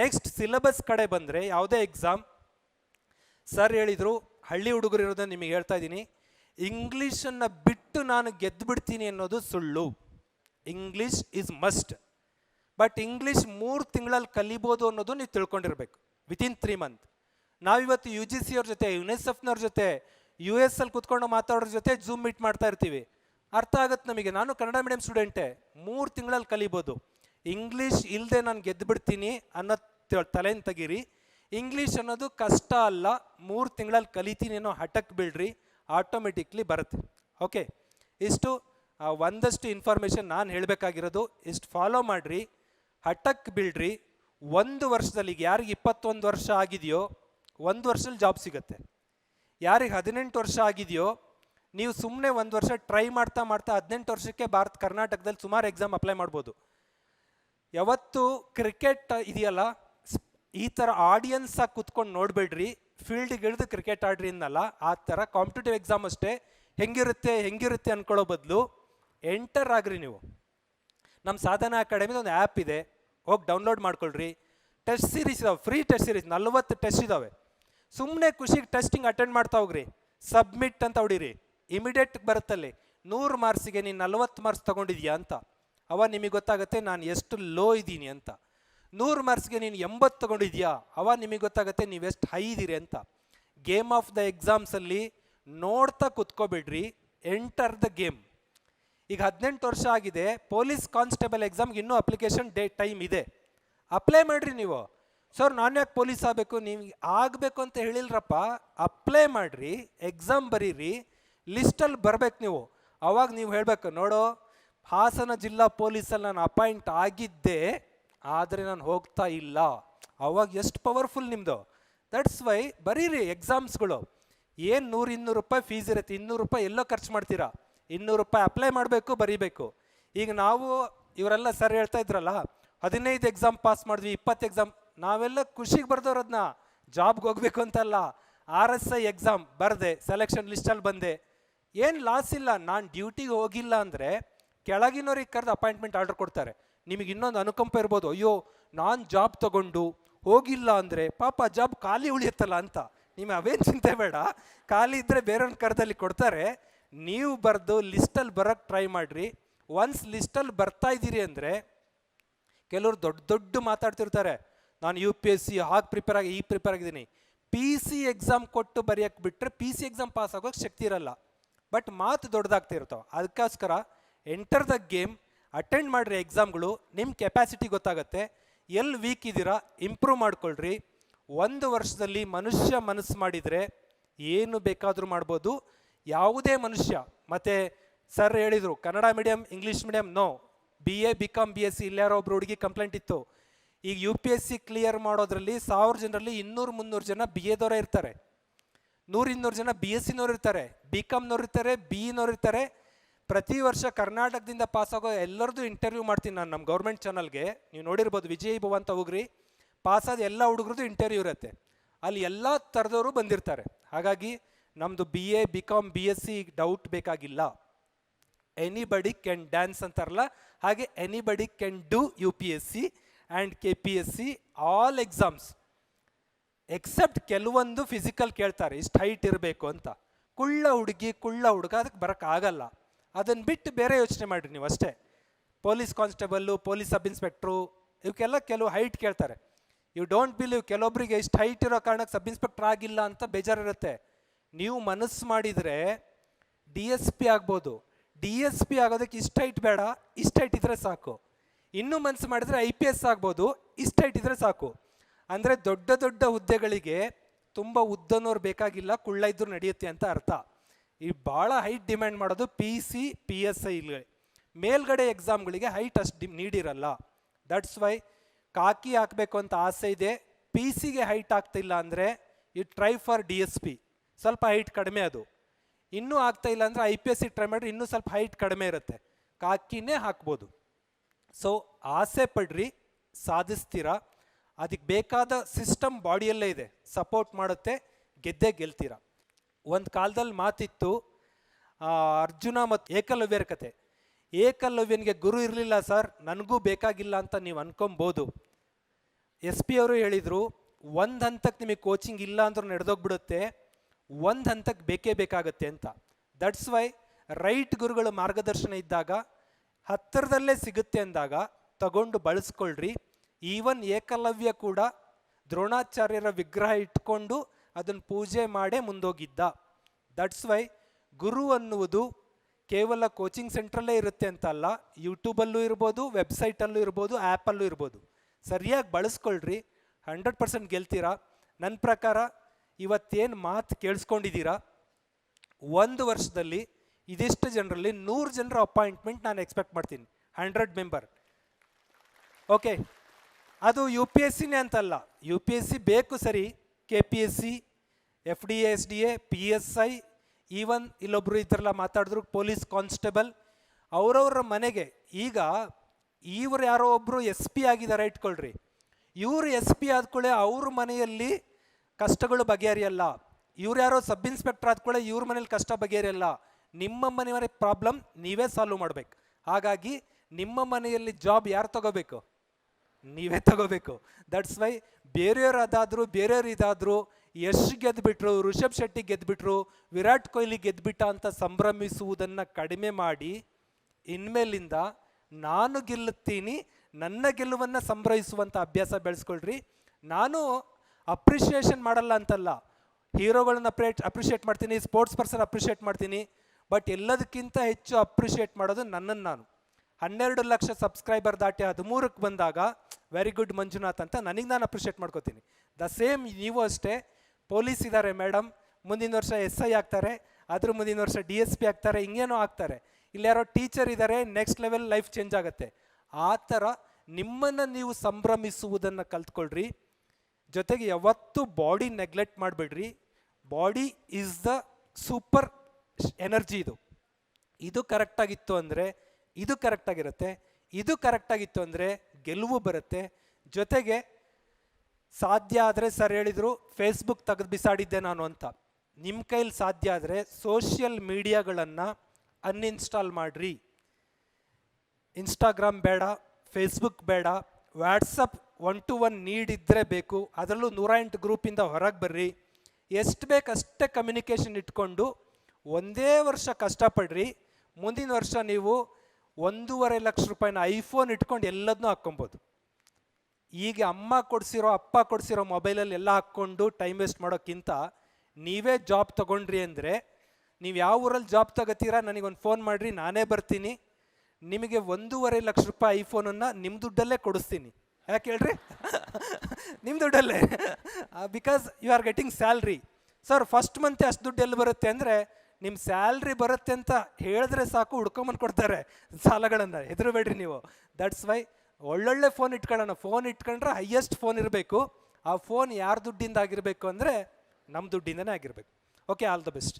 Next syllabus ಕಡೆ ಬಂದರೆ ಯಾವುದೇ ಎಕ್ಸಾಮ್ ಸರ್ ಹೇಳಿದರು, ಹಳ್ಳಿ ಹುಡುಗರು ಇರೋದನ್ನ ನಿಮಗೆ ಹೇಳ್ತಾ ಇದ್ದೀನಿ. ಇಂಗ್ಲೀಷನ್ನು ಬಿಟ್ಟು ನಾನು ಗೆದ್ದು ಬಿಡ್ತೀನಿ ಅನ್ನೋದು ಸುಳ್ಳು. English is must but English ಮೂರು ತಿಂಗಳಲ್ಲಿ ಕಲಿಬೋದು ಅನ್ನೋದು ನೀವು ತಿಳ್ಕೊಂಡಿರ್ಬೇಕು. ವಿತಿನ್ ತ್ರೀ ಮಂತ್ ನಾವಿವತ್ತು ಯು ಜಿ ಸಿ ಅವ್ರ ಜೊತೆ ಯುನೆಸೆಫ್ನವ್ರ ಜೊತೆ ಯು ಎಸ್ ಅಲ್ಲಿ ಕುತ್ಕೊಂಡು ಮಾತಾಡೋರ ಜೊತೆ ಜೂಮ್ ಮೀಟ್ ಮಾಡ್ತಾ ಇರ್ತೀವಿ. ಅರ್ಥ ಆಗುತ್ತೆ ನಮಗೆ. ನಾನು ಕನ್ನಡ ಮೀಡಿಯಂ ಸ್ಟೂಡೆಂಟೇ ಮೂರು ತಿಂಗಳಲ್ಲಿ ಕಲಿಬೋದು. ಇಂಗ್ಲೀಷ್ ಇಲ್ಲದೆ ನಾನು ಗೆದ್ದು ಬಿಡ್ತೀನಿ ಅನ್ನೋ ತಲೆನ ತೆಗೀರಿ. ಇಂಗ್ಲೀಷ್ ಅನ್ನೋದು ಕಷ್ಟ ಅಲ್ಲ, ಮೂರು ತಿಂಗಳಲ್ಲಿ ಕಲಿತೀನಿ ಅನ್ನೋ ಹಠಕ್ಕೆ ಬಿಡ್ರಿ ಆಟೋಮೆಟಿಕ್ಲಿ ಬರುತ್ತೆ. ಓಕೆ ಇಷ್ಟು ಒಂದಷ್ಟು ಇನ್ಫಾರ್ಮೇಷನ್ ನಾನು ಹೇಳಬೇಕಾಗಿರೋದು, ಇಷ್ಟು ಫಾಲೋ ಮಾಡಿರಿ ಹಠಕ್ಕೆ ಬಿಡ್ರಿ, ಒಂದು ವರ್ಷದಲ್ಲಿ ಯಾರಿಗೆ ಇಪ್ಪತ್ತೊಂದು ವರ್ಷ ಆಗಿದೆಯೋ, ಒಂದು ವರ್ಷದಲ್ಲಿ ಜಾಬ್ ಸಿಗುತ್ತೆ. ಯಾರಿಗೆ ಹದಿನೆಂಟು ವರ್ಷ ಆಗಿದೆಯೋ, ನೀವು ಸುಮ್ಮನೆ ಒಂದು ವರ್ಷ ಟ್ರೈ ಮಾಡ್ತಾ ಮಾಡ್ತಾ ಹದಿನೆಂಟು ವರ್ಷಕ್ಕೆ ಭಾರತ ಕರ್ನಾಟಕದಲ್ಲಿ ಸುಮಾರು ಎಕ್ಸಾಮ್ ಅಪ್ಲೈ ಮಾಡ್ಬೋದು. ಯಾವತ್ತು ಕ್ರಿಕೆಟ್ ಇದೆಯಲ್ಲ? ಈ ಥರ ಆಡಿಯನ್ಸ್ ಆಗಿ ಕುತ್ಕೊಂಡು ನೋಡಬೇಡ್ರಿ. ಫೀಲ್ಡಿಗೆ ಇಳಿದು ಕ್ರಿಕೆಟ್ ಆಡ್ರಿ ಅನ್ನಲ್ಲ. ಆ ಥರ ಕಾಂಪಿಟೇಟಿವ್ ಎಕ್ಸಾಮ್ ಅಷ್ಟೇ. ಹೆಂಗಿರುತ್ತೆ ಹೆಂಗಿರುತ್ತೆ ಅನ್ಕೊಳ್ಳೋ ಬದಲು ಎಂಟರ್ ಆಗ್ರಿ ನೀವು. ನಮ್ಮ ಸಾಧನ ಅಕಾಡೆಮಿದು ಒಂದು ಆ್ಯಪ್ ಇದೆ. ಹೋಗಿ ಡೌನ್ಲೋಡ್ ಮಾಡ್ಕೊಳ್ರಿ. ಟೆಸ್ಟ್ ಸೀರೀಸ್ ಇದಾವೆ ಫ್ರೀ ಟೆಸ್ಟ್ ಸೀರೀಸ್ ನಲ್ವತ್ತು ಟೆಸ್ಟ್ ಇದಾವೆ. ಸುಮ್ಮನೆ ಖುಷಿಗೆ ಟೆಸ್ಟಿಂಗ್ ಅಟೆಂಡ್ ಮಾಡ್ತಾ ಹೋಗ್ರಿ. ಸಬ್ಮಿಟ್ ಅಂತ ಹೊಡೀರಿ. ಇಮಿಡಿಯೇಟ್ ಬರುತ್ತಲ್ಲಿ. ನೂರು ಮಾರ್ಕ್ಸಿಗೆ ನೀನು ನಲ್ವತ್ತು ಮಾರ್ಕ್ಸ್ ತೊಗೊಂಡಿದ್ಯಾ ಅಂತ. ಅವ ನಿಮಗೆ ಗೊತ್ತಾಗುತ್ತೆ ನಾನು ಎಷ್ಟು ಲೋ ಇದ್ದೀನಿ ಅಂತ. ನೂರು ಮಾರ್ಕ್ಸ್ಗೆ ನೀನು ಎಂಬತ್ತು ತೊಗೊಂಡಿದ್ಯಾ? ಅವ ನಿಮಗೆ ಗೊತ್ತಾಗುತ್ತೆ ನೀವು ಎಷ್ಟು ಹೈ ಇದ್ದೀರಿ ಅಂತ. ಗೇಮ್ ಆಫ್ ದ ಎಕ್ಸಾಮ್ಸಲ್ಲಿ ನೋಡ್ತಾ ಕುತ್ಕೋಬೇಡ್ರಿ ಎಂಟರ್ ದ ಗೇಮ್ ಈಗ ಹದಿನೆಂಟು ವರ್ಷ ಆಗಿದೆ ಪೊಲೀಸ್ ಕಾನ್ಸ್ಟೇಬಲ್ ಎಕ್ಸಾಮ್ಗೆ ಇನ್ನೂ ಅಪ್ಲಿಕೇಶನ್ ಡೇ ಟೈಮ್ ಇದೆ. ಅಪ್ಲೈ ಮಾಡಿರಿ ನೀವು. ಸರ್ ನಾನು ಯಾಕೆ ಪೊಲೀಸ್ ಆಗಬೇಕು? ನೀವು ಆಗಬೇಕು ಅಂತ ಹೇಳಿಲ್ರಪ್ಪ. ಅಪ್ಲೈ ಮಾಡಿರಿ ಎಕ್ಸಾಮ್ ಬರೀರಿ ಲಿಸ್ಟಲ್ಲಿ ಬರಬೇಕು ನೀವು. ಅವಾಗ ನೀವು ಹೇಳಬೇಕು, ನೋಡೋ ಹಾಸನ ಜಿಲ್ಲಾ ಪೊಲೀಸಲ್ಲಿ ನಾನು ಅಪಾಯಿಂಟ್ ಆಗಿದ್ದೆ, ಆದರೆ ನಾನು ಹೋಗ್ತಾ ಇಲ್ಲ. ಅವಾಗ ಎಷ್ಟು ಪವರ್ಫುಲ್ ನಿಮ್ಮದು ದಟ್ಸ್ ವೈ ಬರೀರಿ ಎಕ್ಸಾಮ್ಸ್ಗಳು ಏನು ನೂರು ಇನ್ನೂರು ರೂಪಾಯಿ ಫೀಸ್ ಇರುತ್ತೆ, ಇನ್ನೂರು ರೂಪಾಯಿ ಎಲ್ಲೋ ಖರ್ಚು ಮಾಡ್ತೀರಾ? ಇನ್ನೂರು ರೂಪಾಯಿ ಅಪ್ಲೈ ಮಾಡಬೇಕು, ಬರೀಬೇಕು. ಈಗ ನಾವು ಇವರೆಲ್ಲ ಸರ್ ಹೇಳ್ತಾ ಇದ್ರಲ್ಲ, ಹದಿನೈದು ಎಕ್ಸಾಮ್ ಪಾಸ್ ಮಾಡಿದ್ವಿ, ಇಪ್ಪತ್ತು ಎಕ್ಸಾಮ್ ನಾವೆಲ್ಲ ಖುಷಿಗೆ ಬರ್ದವ್ರದ್ನ. ಜಾಬ್ಗೆ ಹೋಗ್ಬೇಕು ಅಂತಲ್ಲ. ಆರ್ ಎಸ್ ಐ ಎಕ್ಸಾಮ್ ಬರದೆ ಸೆಲೆಕ್ಷನ್ ಲಿಸ್ಟಲ್ಲಿ ಬಂದೆ. ಏನು ಲಾಸ್ ಇಲ್ಲ, ನಾನು ಡ್ಯೂಟಿಗೆ ಹೋಗಿಲ್ಲ ಅಂದರೆ ಕೆಳಗಿನವ್ರಿಗೆ ಕರೆದು ಅಪಾಯಿಂಟ್ಮೆಂಟ್ ಆರ್ಡರ್ ಕೊಡ್ತಾರೆ. ನಿಮಗೆ ಇನ್ನೊಂದು ಅನುಕಂಪ ಇರ್ಬೋದು, ಅಯ್ಯೋ, ನಾನು ಜಾಬ್ ತಗೊಂಡು ಹೋಗಿಲ್ಲ ಅಂದರೆ ಪಾಪ ಜಾಬ್ ಖಾಲಿ ಉಳಿಯುತ್ತಲ್ಲ ಅಂತ. ನಿಮಗೆ ಅವೇನು ಚಿಂತೆ ಬೇಡ. ಖಾಲಿ ಇದ್ದರೆ ಬೇರೆಯವ್ರ ಕರೆದಲ್ಲಿ ಕೊಡ್ತಾರೆ. ನೀವು ಬರೆದು ಲಿಸ್ಟಲ್ಲಿ ಬರೋಕ್ಕೆ ಟ್ರೈ ಮಾಡಿರಿ. ಒನ್ಸ್ ಲಿಸ್ಟಲ್ಲಿ ಬರ್ತಾ ಇದ್ದೀರಿ ಅಂದರೆ ಕೆಲವರು ದೊಡ್ಡ ದೊಡ್ಡ ಮಾತಾಡ್ತಿರ್ತಾರೆ, ನಾನು ಯು ಪಿ ಎಸ್ ಸಿ ಹಾಗೆ ಪ್ರಿಪೇರ್ ಆಗಿ ಈಗ ಪ್ರಿಪೇರ್ ಆಗಿದ್ದೀನಿ. ಪಿ ಸಿ ಎಕ್ಸಾಮ್ ಕೊಟ್ಟು ಬರೆಯೋಕ್ಕೆ ಬಿಟ್ಟರೆ ಪಿ ಸಿ ಎಕ್ಸಾಮ್ ಪಾಸ್ ಆಗೋಕ್ಕೆ ಶಕ್ತಿ ಇರಲ್ಲ. ಬಟ್ ಮಾತು ದೊಡ್ಡದಾಗ್ತಿರ್ತಾವೆ ಅದಕ್ಕೋಸ್ಕರ ಎಂಟರ್ ದ ಗೇಮ್ ಅಟೆಂಡ್ ಮಾಡಿರಿ ಎಕ್ಸಾಮ್ಗಳು ನಿಮ್ಮ ಕೆಪಾಸಿಟಿ ಗೊತ್ತಾಗುತ್ತೆ. ಎಲ್ಲಿ ವೀಕ್ ಇದ್ದೀರಾ ಇಂಪ್ರೂವ್ ಮಾಡ್ಕೊಳ್ರಿ. ಒಂದು ವರ್ಷದಲ್ಲಿ ಮನುಷ್ಯ ಮನಸ್ಸು ಮಾಡಿದರೆ ಏನು ಬೇಕಾದರೂ ಮಾಡ್ಬೋದು. ಯಾವುದೇ ಮನುಷ್ಯ, ಮತ್ತು ಸರ್ ಹೇಳಿದರು, Kannada medium English medium no B A B Com B S C ಇಲ್ಲಾರೋ ಒಬ್ರು ಹುಡುಗಿ ಕಂಪ್ಲೇಂಟ್ ಇತ್ತು. ಈಗ U P S C clear ಮಾಡೋದ್ರಲ್ಲಿ ಸಾವಿರ ಜನರಲ್ಲಿ ಇನ್ನೂರು ಮುನ್ನೂರು ಜನ ಬಿ ಎದವರೇ ಇರ್ತಾರೆ. ನೂರು ಇನ್ನೂರು ಜನ ಬಿ ಎಸ್ ಸಿನವ್ರು ಇರ್ತಾರೆ. ಬಿ ಕಾಮ್ನವ್ರು ಇರ್ತಾರೆ ಬಿ ಇನವ್ರು ಇರ್ತಾರೆ. ಪ್ರತಿ ವರ್ಷ ಕರ್ನಾಟಕದಿಂದ ಪಾಸ್ ಆಗೋ ಎಲ್ಲರದ್ದು ಇಂಟರ್ವ್ಯೂ ಮಾಡ್ತೀನಿ ನಾನು ನಮ್ಮ ಗೌರ್ಮೆಂಟ್ ಚಾನಲ್ಗೆ ನೀವು ನೋಡಿರ್ಬೋದು ವಿಜಯ್ ಭವ ಅಂತ ಹೋಗ್ರಿ ಪಾಸ್ ಆದ ಎಲ್ಲ ಹುಡುಗರದ್ದು ಇಂಟರ್ವ್ಯೂ ಇರುತ್ತೆ. ಅಲ್ಲಿ ಎಲ್ಲ ಥರದವರು ಬಂದಿರ್ತಾರೆ. ಹಾಗಾಗಿ ನಮ್ಮದು B A B Com B S C doubt ಬೇಕಾಗಿಲ್ಲ. ಎನಿಬಡಿ ಕ್ಯಾನ್ ಡ್ಯಾನ್ಸ್ ಅಂತಾರಲ್ಲ? ಹಾಗೆ anybody can do U P S C and K P S C all exams except ಕೆಲವೊಂದು ಫಿಸಿಕಲ್ ಕೇಳ್ತಾರೆ, ಇಷ್ಟು ಹೈಟ್ ಇರಬೇಕು ಅಂತ. ಕುಳ್ಳ ಹುಡುಗಿ, ಕುಳ್ಳ ಹುಡುಗ ಅದಕ್ಕೆ ಬರೋಕ್ಕಾಗಲ್ಲ ಅದನ್ನು ಬಿಟ್ಟು ಬೇರೆ ಯೋಚನೆ ಮಾಡಿರಿ ನೀವು ಅಷ್ಟೇ. Police constable, police sub inspector ಇವಕ್ಕೆಲ್ಲ ಕೆಲವು ಹೈಟ್ ಕೇಳ್ತಾರೆ. ಯು ಡೋಂಟ್ ಬಿಲೀವ್ ಕೆಲವೊಬ್ಬರಿಗೆ ಇಷ್ಟು ಹೈಟ್ ಇರೋ ಕಾರಣಕ್ಕೆ ಸಬ್ ಇನ್ಸ್ಪೆಕ್ಟರ್ ಆಗಿಲ್ಲ ಅಂತ ಬೇಜಾರಿರುತ್ತೆ. ನೀವು ಮನಸ್ಸು ಮಾಡಿದರೆ ಡಿ ಎಸ್ ಪಿ ಆಗ್ಬೋದು. ಡಿ ಎಸ್ ಪಿ ಆಗೋದಕ್ಕೆ ಇಷ್ಟು ಹೈಟ್ ಬೇಡ, ಇಷ್ಟು ಹೈಟ್ ಇದ್ದರೆ ಸಾಕು. ಇನ್ನೂ ಮನಸ್ಸು ಮಾಡಿದರೆ ಐ ಪಿ ಎಸ್ ಆಗ್ಬೋದು, ಇಷ್ಟು ಹೈಟ್ ಇದ್ದರೆ ಸಾಕು. ಅಂದರೆ ದೊಡ್ಡ ದೊಡ್ಡ ಹುದ್ದೆಗಳಿಗೆ ತುಂಬ ಉದ್ದನೋರು ಬೇಕಾಗಿಲ್ಲ, ಕುಳ್ಳ ಇದ್ರೂ ನಡೆಯುತ್ತೆ ಅಂತ ಅರ್ಥ. ಈ ಭಾಳ ಹೈಟ್ ಡಿಮ್ಯಾಂಡ್ ಮಾಡೋದು P C P S I ಮೇಲ್ಗಡೆ ಎಕ್ಸಾಮ್ಗಳಿಗೆ ಹೈಟ್ ಅಷ್ಟು ಡಿ ನೀಡಿರಲ್ಲ. ದಟ್ಸ್ ವೈ ಕಾಕಿ ಹಾಕಬೇಕು ಅಂತ ಆಸೆ ಇದೆ. ಪಿ ಸಿಗೆ ಹೈಟ್ ಆಗ್ತಿಲ್ಲ ಅಂದರೆ you try for D S P ಸ್ವಲ್ಪ ಹೈಟ್ ಕಡಿಮೆ ಅದು. ಇನ್ನೂ ಆಗ್ತಾ ಇಲ್ಲ ಅಂದರೆ I P S C try ಮಾಡಿದ್ರೆ ಇನ್ನೂ ಸ್ವಲ್ಪ ಹೈಟ್ ಕಡಿಮೆ ಇರುತ್ತೆ. ಕಾಕಿನೇ ಹಾಕ್ಬೋದು. ಸೊ ಆಸೆ ಪಡ್ರಿ, ಸಾಧಿಸ್ತೀರಾ? ಅದಕ್ಕೆ ಬೇಕಾದ ಸಿಸ್ಟಮ್ ಬಾಡಿಯಲ್ಲೇ ಇದೆ. ಸಪೋರ್ಟ್ ಮಾಡುತ್ತೆ, ಗೆದ್ದೇ ಗೆಲ್ತೀರಾ? ಒಂದು ಕಾಲದಲ್ಲಿ ಮಾತಿತ್ತು ಅರ್ಜುನ ಮತ್ತು ಏಕಲವ್ಯರ ಕತೆ. ಏಕಲವ್ಯನಿಗೆ ಗುರು ಇರಲಿಲ್ಲ ಸರ್, ನನಗೂ ಬೇಕಾಗಿಲ್ಲ ಅಂತ ನೀವು ಅನ್ಕೊಬೋದು. ಎಸ್ ಪಿ ಅವರು ಹೇಳಿದರು, ಒಂದು ಹಂತಕ್ಕೆ ನಿಮಗೆ ಕೋಚಿಂಗ್ ಇಲ್ಲ ಅಂದ್ರೂ ನಡೆದೋಗ್ಬಿಡುತ್ತೆ, ಒಂದು ಹಂತಕ್ಕೆ ಬೇಕೇ ಬೇಕಾಗುತ್ತೆ ಅಂತ. ದಟ್ಸ್ ವೈ ರೈಟ್ ಗುರುಗಳ ಮಾರ್ಗದರ್ಶನ ಇದ್ದಾಗ, ಹತ್ತಿರದಲ್ಲೇ ಸಿಗುತ್ತೆ ಅಂದಾಗ ತಗೊಂಡು ಬಳಸ್ಕೊಳ್ರಿ. ಈವನ್ ಏಕಲವ್ಯ ಕೂಡ ದ್ರೋಣಾಚಾರ್ಯರ ವಿಗ್ರಹ ಇಟ್ಕೊಂಡು ಅದನ್ನು ಪೂಜೆ ಮಾಡೇ ಮುಂದೋಗಿದ್ದ. ದಟ್ಸ್ ವೈ ಗುರು ಅನ್ನುವುದು ಕೇವಲ ಕೋಚಿಂಗ್ ಸೆಂಟ್ರಲ್ಲೇ ಇರುತ್ತೆ ಅಂತ ಅಲ್ಲ ಯೂಟ್ಯೂಬಲ್ಲೂ ಇರ್ಬೋದು ವೆಬ್ಸೈಟಲ್ಲೂ ಇರ್ಬೋದು ಆ್ಯಪಲ್ಲೂ ಇರ್ಬೋದು. ಸರಿಯಾಗಿ ಬಳಸ್ಕೊಳ್ರಿ ಹಂಡ್ರೆಡ್ ಪರ್ಸೆಂಟ್ ಗೆಲ್ತೀರಾ? ನನ್ನ ಪ್ರಕಾರ ಇವತ್ತೇನು ಮಾತು ಕೇಳಿಸ್ಕೊಂಡಿದ್ದೀರಾ? ಒಂದು ವರ್ಷದಲ್ಲಿ ಇದಿಷ್ಟು ಜನರಲ್ಲಿ ನೂರು ಜನರ ಅಪಾಯಿಂಟ್ಮೆಂಟ್ ನಾನು ಎಕ್ಸ್ಪೆಕ್ಟ್ ಮಾಡ್ತೀನಿ. ಹಂಡ್ರೆಡ್ ಮೆಂಬರ್ ಓಕೆ ಅದು ಯು ಪಿ ಎಸ್ ಸಿನೇ ಅಂತಲ್ಲ. ಯು ಪಿ ಎಸ್ ಸಿ ಬೇಕು ಸರಿ K P S C F D S D A P S I even ಇಲ್ಲೊಬ್ರು ಥರಲ್ಲ ಮಾತಾಡಿದ್ರು ಪೊಲೀಸ್ ಕಾನ್ಸ್ಟೇಬಲ್ ಅವರವ್ರ ಮನೆಗೆ ಈಗ ಇವ್ರು ಯಾರೋ ಒಬ್ಬರು ಎಸ್ ಪಿ ಆಗಿದ್ದಾರೆ ಇಟ್ಕೊಳ್ರಿ. ಇವರು ಎಸ್ ಪಿ ಆದ್ಕೊಳ್ಳೆ ಅವ್ರ ಮನೆಯಲ್ಲಿ ಕಷ್ಟಗಳು ಬಗೆಹರಿಯಲ್ಲ. ಇವ್ರು ಯಾರೋ ಸಬ್ ಇನ್ಸ್ಪೆಕ್ಟರ್ ಆದ್ಕೊಳ್ಳೆ ಇವ್ರ ಮನೇಲಿ ಕಷ್ಟ ಬಗೆಹರಿಯಲ್ಲ. ನಿಮ್ಮ ಮನೆಯವರ ಪ್ರಾಬ್ಲಮ್ ನೀವೇ ಸಾಲ್ವ್ ಮಾಡ್ಬೇಕು. ಹಾಗಾಗಿ ನಿಮ್ಮ ಮನೆಯಲ್ಲಿ ಜಾಬ್ ಯಾರು ತಗೋಬೇಕು? ನೀವೇ ತಗೋಬೇಕು. ದಟ್ಸ್ ವೈ ಬೇರೆಯವ್ರು ಅದಾದರೂ ಬೇರೆಯವ್ರು ಇದಾದರೂ ಯಶ್ ಗೆದ್ದುಬಿಟ್ರು ಋಷಭ್ ಶೆಟ್ಟಿ ಗೆದ್ದುಬಿಟ್ರು ವಿರಾಟ್ ಕೊಹ್ಲಿ ಗೆದ್ದುಬಿಟ್ಟ ಅಂತ ಸಂಭ್ರಮಿಸುವುದನ್ನು ಕಡಿಮೆ ಮಾಡಿ, ಇನ್ಮೇಲಿಂದ ನಾನು ಗೆಲ್ಲುತ್ತೀನಿ, ನನ್ನ ಗೆಲುವನ್ನು ಸಂಭ್ರಮಿಸುವಂಥ ಅಭ್ಯಾಸ ಬೆಳೆಸ್ಕೊಳ್ರಿ. ನಾನು ಅಪ್ರಿಷಿಯೇಷನ್ ಮಾಡಲ್ಲ ಅಂತಲ್ಲ. ಹೀರೋಗಳನ್ನ ಅಪ್ರೇಟ್ ಅಪ್ರಿಷಿಯೇಟ್ ಮಾಡ್ತೀನಿ ಸ್ಪೋರ್ಟ್ಸ್ ಪರ್ಸನ್ ಅಪ್ರಿಷಿಯೇಟ್ ಮಾಡ್ತೀನಿ ಬಟ್ ಎಲ್ಲದಕ್ಕಿಂತ ಹೆಚ್ಚು ಅಪ್ರಿಷಿಯೇಟ್ ಮಾಡೋದು ನನ್ನನ್ನು ನಾನು. ಹನ್ನೆರಡು ಲಕ್ಷ ಸಬ್ಸ್ಕ್ರೈಬರ್ ದಾಟಿ ಹದಿಮೂರಕ್ಕೆ ಬಂದಾಗ ವೆರಿ ಗುಡ್ ಮಂಜುನಾಥ್ ಅಂತ. ನನಗೆ ನಾನು ಅಪ್ರಿಷಿಯೇಟ್ ಮಾಡ್ಕೋತೀನಿ. ದ ಸೇಮ್ ನೀವು ಅಷ್ಟೇ ಪೊಲೀಸ್ ಇದ್ದಾರೆ ಮೇಡಮ್ ಮುಂದಿನ ವರ್ಷ ಎಸ್ ಐ ಆಗ್ತಾರೆ ಅದ್ರ ಮುಂದಿನ ವರ್ಷ ಡಿ ಎಸ್ ಪಿ ಆಗ್ತಾರೆ, ಹಿಂಗೇನೋ ಆಗ್ತಾರೆ. ಇಲ್ಲಿ ಯಾರೋ ಟೀಚರ್ ಇದ್ದಾರೆ ನೆಕ್ಸ್ಟ್ ಲೆವೆಲ್ ಲೈಫ್ ಚೇಂಜ್ ಆಗುತ್ತೆ. ಆ ಥರ ನಿಮ್ಮನ್ನು ನೀವು ಸಂಭ್ರಮಿಸುವುದನ್ನು ಕಲ್ತ್ಕೊಳ್ರಿ. ಜೊತೆಗೆ ಯಾವತ್ತೂ ಬಾಡಿ ನೆಗ್ಲೆಕ್ಟ್ ಮಾಡಬೇಡ್ರಿ. Body is the super energy ಇದು. ಇದು ಕರೆಕ್ಟಾಗಿತ್ತು ಅಂದರೆ, ಇದು ಕರೆಕ್ಟಾಗಿರುತ್ತೆ ಇದು ಕರೆಕ್ಟಾಗಿತ್ತು ಅಂದರೆ ಗೆಲುವು ಬರುತ್ತೆ. ಜೊತೆಗೆ ಸಾಧ್ಯ ಆದರೆ ಸರ್ ಹೇಳಿದರು ಫೇಸ್ಬುಕ್ ತೆಗೆದು ಬಿಸಾಡಿದ್ದೆ ನಾನು ಅಂತ. ನಿಮ್ಮ ಕೈಲಿ ಸಾಧ್ಯ ಆದರೆ ಸೋಷಿಯಲ್ ಮೀಡಿಯಾಗಳನ್ನು ಅನ್ಇನ್ಸ್ಟಾಲ್ ಮಾಡಿರಿ. ಇನ್ಸ್ಟಾಗ್ರಾಮ್ ಬೇಡ ಫೇಸ್ಬುಕ್ ಬೇಡ ವ್ಯಾಟ್ಸಪ್ ಒನ್ ಟು ಒನ್ ನೀಡಿದ್ರೆ ಬೇಕು. ಅದರಲ್ಲೂ ನೂರ ಎಂಟು ಗ್ರೂಪಿಂದ ಹೊರಗೆ ಬರ್ರಿ. ಎಷ್ಟು ಬೇಕಷ್ಟೇ ಕಮ್ಯುನಿಕೇಷನ್ ಇಟ್ಕೊಂಡು ಒಂದೇ ವರ್ಷ ಕಷ್ಟಪಡ್ರಿ. ಮುಂದಿನ ವರ್ಷ ನೀವು ಒಂದೂವರೆ ಲಕ್ಷ ರೂಪಾಯಿನ ಐಫೋನ್ ಇಟ್ಕೊಂಡು ಎಲ್ಲದನ್ನೂ ಹಾಕ್ಕೊಬೋದು. ಈಗ ಅಮ್ಮ ಕೊಡಿಸಿರೋ, ಅಪ್ಪ ಕೊಡಿಸಿರೋ ಮೊಬೈಲಲ್ಲಿ ಎಲ್ಲ ಹಾಕ್ಕೊಂಡು ಟೈಮ್ ವೇಸ್ಟ್ ಮಾಡೋಕ್ಕಿಂತ ನೀವೇ ಜಾಬ್ ತೊಗೊಂಡ್ರಿ ಅಂದರೆ ನೀವು ಯಾವ ಊರಲ್ಲಿ ಜಾಬ್ ತಗೋತೀರಾ ನನಗೊಂದು ಫೋನ್ ಮಾಡಿರಿ, ನಾನೇ ಬರ್ತೀನಿ. ನಿಮಗೆ ಒಂದೂವರೆ ಲಕ್ಷ ರೂಪಾಯಿ ಐಫೋನನ್ನು ನಿಮ್ಮ ದುಡ್ಡಲ್ಲೇ ಕೊಡಿಸ್ತೀನಿ. ಯಾಕೆ ಹೇಳ್ರಿ? ನಿಮ್ಮ ದುಡ್ಡಲ್ಲೇ. Because you are getting salary sir first ಮಂತೆ ಅಷ್ಟು ದುಡ್ಡು ಎಲ್ಲಿ ಬರುತ್ತೆ ಅಂದರೆ ನಿಮ್ಮ ಸ್ಯಾಲ್ರಿ ಬರುತ್ತೆ ಅಂತ ಹೇಳಿದ್ರೆ ಸಾಕು, ಹುಡ್ಕೊಂಬಂದು ಕೊಡ್ತಾರೆ ಸಾಲಗಳನ್ನು. ಹೆದರಬೇಡ್ರಿ ನೀವು. ದಟ್ಸ್ ವೈ ಒಳ್ಳೊಳ್ಳೆ ಫೋನ್ ಇಟ್ಕೊಳ್ಳೋಣ. ಫೋನ್ ಇಟ್ಕೊಂಡ್ರೆ ಹೈಯೆಸ್ಟ್ ಫೋನ್ ಇರಬೇಕು. ಆ ಫೋನ್ ಯಾರ ದುಡ್ಡಿಂದ ಆಗಿರಬೇಕು ಅಂದರೆ ನಮ್ಮ ದುಡ್ಡಿಂದನೇ ಆಗಿರಬೇಕು. Okay all the best